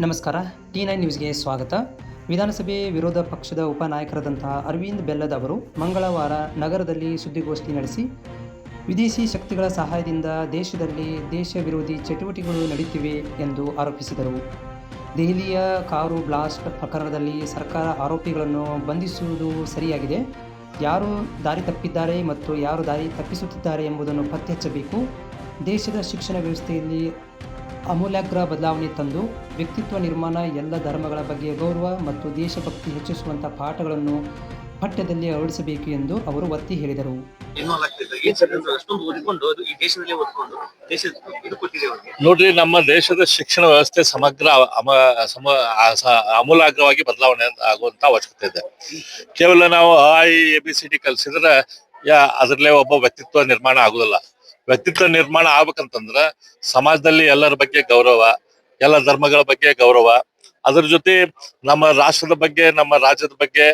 ನಮಸ್ಕಾರ T nine ನ್ಯೂಸ್ಗೆ ಸ್ವಾಗತ. ವಿಧಾನಸಭೆ ವಿರೋಧ ಪಕ್ಷದ ಉಪನಾಯಕರಾದಂತಹ ಅರವಿಂದ್ ಬೆಲ್ಲದ್ ಅವರು ಮಂಗಳವಾರ ನಗರದಲ್ಲಿ ಸುದ್ದಿಗೋಷ್ಠಿ ನಡೆಸಿ, ವಿದೇಶಿ ಶಕ್ತಿಗಳ ಸಹಾಯದಿಂದ ದೇಶದಲ್ಲಿ ದೇಶ ವಿರೋಧಿ ಚಟುವಟಿಕೆಗಳು ನಡೆಯುತ್ತಿವೆ ಎಂದು ಆರೋಪಿಸಿದರು. ದೆಹಲಿಯ ಕಾರು ಬ್ಲಾಸ್ಟ್ ಪ್ರಕರಣದಲ್ಲಿ ಸರ್ಕಾರ ಆರೋಪಿಗಳನ್ನು ಬಂಧಿಸುವುದು ಸರಿಯಾಗಿದೆ. ಯಾರು ದಾರಿ ತಪ್ಪಿದ್ದಾರೆ ಮತ್ತು ಯಾರು ದಾರಿ ತಪ್ಪಿಸುತ್ತಿದ್ದಾರೆ ಎಂಬುದನ್ನು ಪತ್ತೆ ಹಚ್ಚಬೇಕು ದೇಶದ ಶಿಕ್ಷಣ ವ್ಯವಸ್ಥೆಯಲ್ಲಿ ಅಮೂಲಾಗ್ರ ಬದಲಾವಣೆ ತಂದು ವ್ಯಕ್ತಿತ್ವ ನಿರ್ಮಾಣ ಎಲ್ಲ ಧರ್ಮಗಳ ಬಗ್ಗೆ ಗೌರವ ಮತ್ತು ದೇಶಭಕ್ತಿ ಹೆಚ್ಚಿಸುವಂಥ ಪಾಠಗಳನ್ನು ಪಠ್ಯದಲ್ಲಿ ಅಳವಡಿಸಬೇಕು ಎಂದು ಅವರು ಒತ್ತಿ ಹೇಳಿದರು. ನೋಡ್ರಿ ನಮ್ಮ ದೇಶದ ಶಿಕ್ಷಣ ವ್ಯವಸ್ಥೆ ಸಮಗ್ರ ಅಮ ಸಮ ಆ- ಬದಲಾವಣೆ ಆಗುವಂತ ಅವಶ್ಯಕತೆ ಇದೆ. ಕೇವಲ ನಾವು ಐ ಎ ಬಿ ಸಿ ಡಿ ಕಲಿಸಿದ್ರೆ ಯಾ ಅದರಲ್ಲೇ ಒಬ್ಬ ವ್ಯಕ್ತಿತ್ವ ನಿರ್ಮಾಣ ಆಗುದಿಲ್ಲ ವ್ಯಕ್ತಿತ್ವ ನಿರ್ಮಾಣ ಆಗ್ಬೇಕಂತಂದ್ರ ಸಮಾಜದಲ್ಲಿ ಎಲ್ಲರ ಬಗ್ಗೆ ಗೌರವ, ಎಲ್ಲ ಧರ್ಮಗಳ ಬಗ್ಗೆ ಗೌರವ. ಅದ್ರ ಜೊತೆ ನಮ್ಮ ರಾಷ್ಟ್ರದ ಬಗ್ಗೆ, ನಮ್ಮ ರಾಜ್ಯದ ಬಗ್ಗೆ,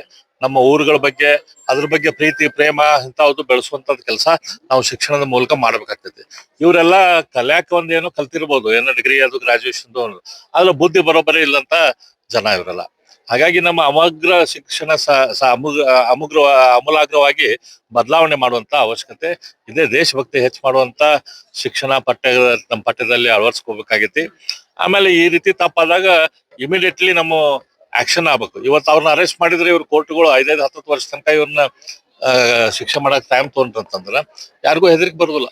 ನಮ್ಮ ಊರುಗಳ ಬಗ್ಗೆ, ಅದ್ರ ಬಗ್ಗೆ ಪ್ರೀತಿ, ಪ್ರೇಮ ಇಂಥವ್ದು ಬೆಳೆಸುವಂಥದ್ದು ಕೆಲಸ ನಾವು ಶಿಕ್ಷಣದ ಮೂಲಕ ಮಾಡ್ಬೇಕಾಗ್ತೈತಿ. ಇವರೆಲ್ಲ ಕಲ್ಯಾಕ ಒಂದೇನೋ ಕಲ್ತಿರ್ಬೋದು, ಏನೋ ಡಿಗ್ರಿ ಅದು ಗ್ರಾಜುಯೇಷನ್ ಆದ್ರೆ ಬುದ್ಧಿ ಬರೋಬ್ಬರಿ ಇಲ್ಲಂತ ಜನ ಇವರೆಲ್ಲ. ಹಾಗಾಗಿ ನಮ್ಮ ಅಮಗ್ರ ಶಿಕ್ಷಣ ಸ ಅಮುಗ್ರ ಅಮೂಲಾಗ್ರವಾಗಿ ಬದಲಾವಣೆ ಮಾಡುವಂತ ಅವಶ್ಯಕತೆ ಇದೆ. ದೇಶಭಕ್ತಿ ಹೆಚ್ಚು ಮಾಡುವಂತ ಶಿಕ್ಷಣ ಪಠ್ಯ, ನಮ್ಮ ಪಠ್ಯದಲ್ಲಿ ಅಳವಡಿಸ್ಕೋಬೇಕಾಗೈತಿ. ಆಮೇಲೆ ಈ ರೀತಿ ತಪ್ಪಾದಾಗ ಇಮಿಡಿಯೇಟ್ಲಿ ನಮ್ಮ ಆಕ್ಷನ್ ಆಗ್ಬೇಕು. ಇವತ್ತು ಅವ್ರನ್ನ ಅರೆಸ್ಟ್ ಮಾಡಿದ್ರೆ ಇವ್ರ ಕೋರ್ಟ್ಗಳು ಐದೈದು ಹತ್ತತ್ತು ವರ್ಷ ತನಕ ಇವ್ರನ್ನ ಶಿಕ್ಷೆ ಮಾಡಕ್ ಟೈಮ್ ತೊಗೊಂಡ್ರಂತಂದ್ರ ಯಾರಿಗೂ ಹೆದರಿಕೆ ಬರುದಿಲ್ಲ.